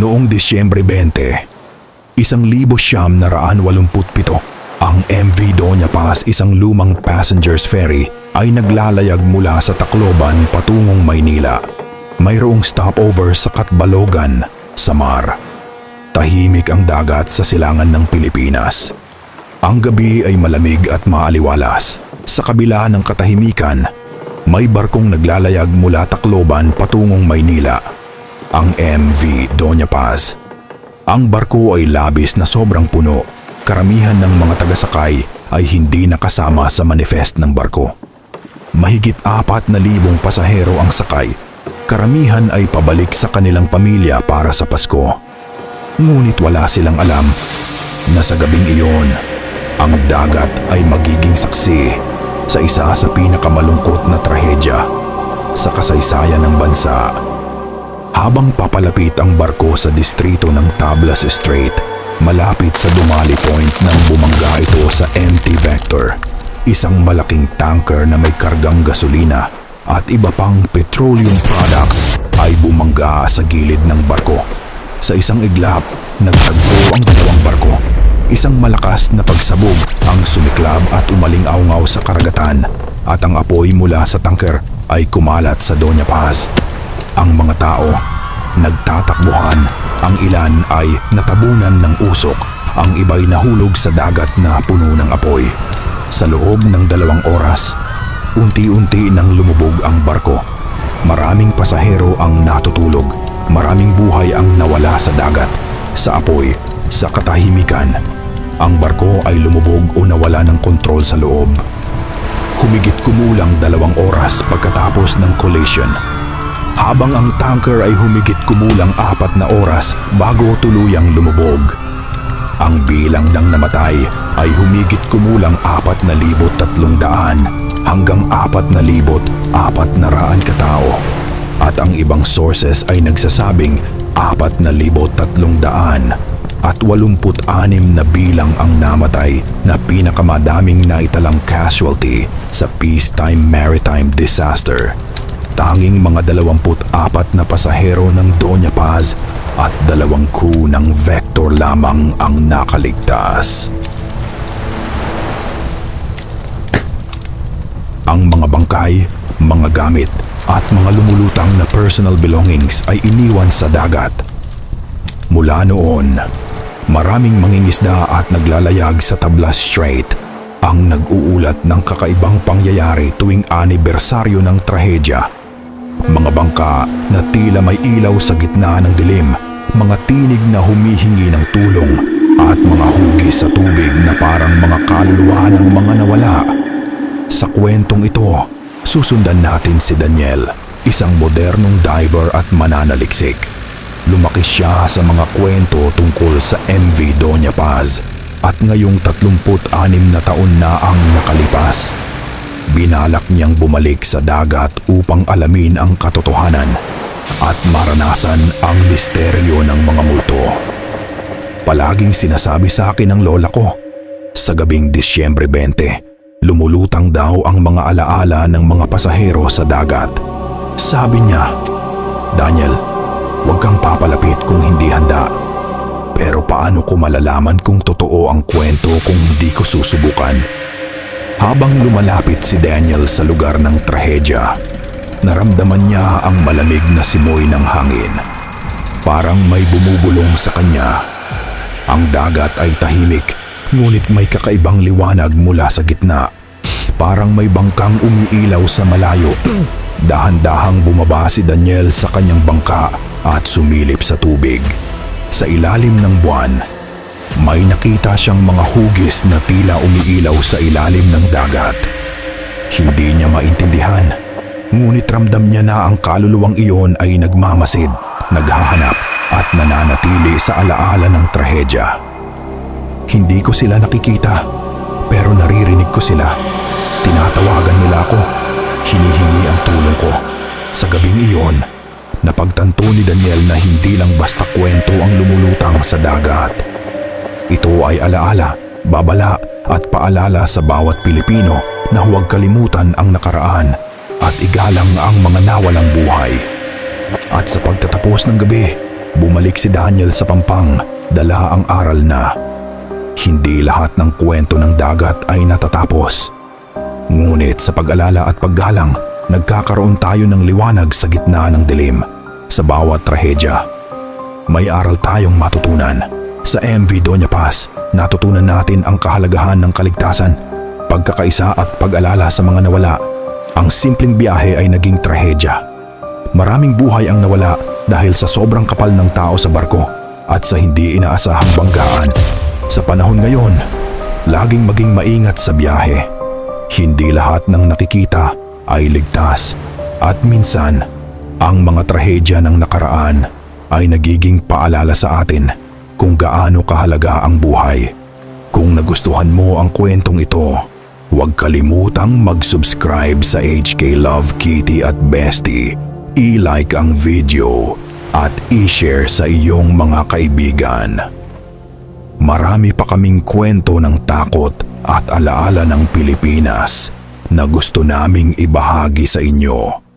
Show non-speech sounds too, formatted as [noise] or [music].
Noong Disyembre 20, isang libo siyam na raan walumput pito, ang MV Doña Paz isang lumang passengers ferry ay naglalayag mula sa Tacloban patungong Maynila. Mayroong stopover sa Katbalogan, Samar. Tahimik ang dagat sa silangan ng Pilipinas. Ang gabi ay malamig at maaliwalas. Sa kabila ng katahimikan, may barkong naglalayag mula Tacloban patungong Maynila. Ang MV Doña Paz. Ang barko ay labis na sobrang puno. Karamihan ng mga tagasakay ay hindi nakasama sa manifest ng barko. Mahigit apat na libong pasahero ang sakay. Karamihan ay pabalik sa kanilang pamilya para sa Pasko. Ngunit wala silang alam na sa gabing iyon, ang dagat ay magiging saksi sa isa sa pinakamalungkot na trahedya sa kasaysayan ng bansa. Habang papalapit ang barko sa distrito ng Tablas Strait, malapit sa Dumali Point nang bumangga ito sa MT Vector, isang malaking tanker na may kargang gasolina at iba pang petroleum products ay bumangga sa gilid ng barko. Sa isang iglap, nagtagpo ang dalawang barko. Isang malakas na pagsabog ang sumiklab at umaling-aungaw sa karagatan at ang apoy mula sa tanker ay kumalat sa Doña Paz. Ang mga tao, nagtatakbuhan. Ang ilan ay natabunan ng usok. Ang iba'y nahulog sa dagat na puno ng apoy. Sa loob ng dalawang oras, unti-unti nang lumubog ang barko. Maraming pasahero ang natutulog. Maraming buhay ang nawala sa dagat, sa apoy, sa katahimikan. Ang barko ay lumubog o nawala ng kontrol sa loob. Humigit kumulang dalawang oras pagkatapos ng collision. Habang ang tanker ay humigit kumulang apat na oras bago tuluyang lumubog. Ang bilang ng namatay ay humigit kumulang apat na libot tatlong daan hanggang apat na libot apat na raan katao. At ang ibang sources ay nagsasabing apat na libot tatlong daan at walumput anim na bilang ang namatay na pinakamadaming naitalang casualty sa peacetime maritime disaster. Tanging mga dalawamput apat na pasahero ng Doña Paz at dalawang crew ng Vector lamang ang nakaligtas. Ang mga bangkay, mga gamit at mga lumulutang na personal belongings ay iniwan sa dagat. Mula noon, maraming mangingisda at naglalayag sa Tablas Strait ang nag-uulat ng kakaibang pangyayari tuwing anibersaryo ng trahedya. Mga bangka na tila may ilaw sa gitna ng dilim, mga tinig na humihingi ng tulong at mga hugis sa tubig na parang mga kaluluwa ng mga nawala. Sa kwentong ito, susundan natin si Daniel, isang modernong diver at mananaliksik. Lumaki siya sa mga kwento tungkol sa MV Doña Paz at ngayong 36 na taon na ang nakalipas. Binalak niyang bumalik sa dagat upang alamin ang katotohanan at maranasan ang misteryo ng mga multo. Palaging sinasabi sa akin ng lola ko, sa gabing Disyembre 20, lumulutang daw ang mga alaala ng mga pasahero sa dagat. Sabi niya, Daniel, huwag kang papalapit kung hindi handa. Pero paano ko malalaman kung totoo ang kwento kung hindi ko susubukan? Habang lumalapit si Daniel sa lugar ng trahedya, naramdaman niya ang malamig na simoy ng hangin. Parang may bumubulong sa kanya. Ang dagat ay tahimik, ngunit may kakaibang liwanag mula sa gitna. Parang may bangkang umiilaw sa malayo. [clears throat] Dahan-dahang bumaba si Daniel sa kanyang bangka at sumilip sa tubig. Sa ilalim ng buwan, may nakita siyang mga hugis na tila umiilaw sa ilalim ng dagat. Hindi niya maintindihan, ngunit ramdam niya na ang kaluluwang iyon ay nagmamasid, naghahanap at nananatili sa alaala ng trahedya. Hindi ko sila nakikita, pero naririnig ko sila. Tinatawagan nila ako, hinihingi ang tulong ko. Sa gabing iyon, napagtanto ni Daniel na hindi lang basta kwento ang lumulutang sa dagat. Ito ay alaala, babala at paalala sa bawat Pilipino na huwag kalimutan ang nakaraan at igalang ang mga nawalang buhay. At sa pagtatapos ng gabi, bumalik si Daniel sa pampang, dala ang aral na hindi lahat ng kwento ng dagat ay natatapos. Ngunit sa pag-alala at paggalang, nagkakaroon tayo ng liwanag sa gitna ng dilim. Sa bawat trahedya, may aral tayong matutunan. Sa MV Doña Paz, natutunan natin ang kahalagahan ng kaligtasan, pagkakaisa at pag-alala sa mga nawala. Ang simpleng biyahe ay naging trahedya. Maraming buhay ang nawala dahil sa sobrang kapal ng tao sa barko at sa hindi inaasahang banggaan. Sa panahon ngayon, laging maging maingat sa biyahe. Hindi lahat ng nakikita ay ligtas at minsan ang mga trahedya ng nakaraan ay nagiging paalala sa atin kung gaano kahalaga ang buhay. Kung nagustuhan mo ang kwentong ito, huwag kalimutang mag-subscribe sa HK Love Kitty at Bestie. I-like ang video at i-share sa iyong mga kaibigan. Marami pa kaming kwento ng takot at alaala ng Pilipinas na gusto naming ibahagi sa inyo.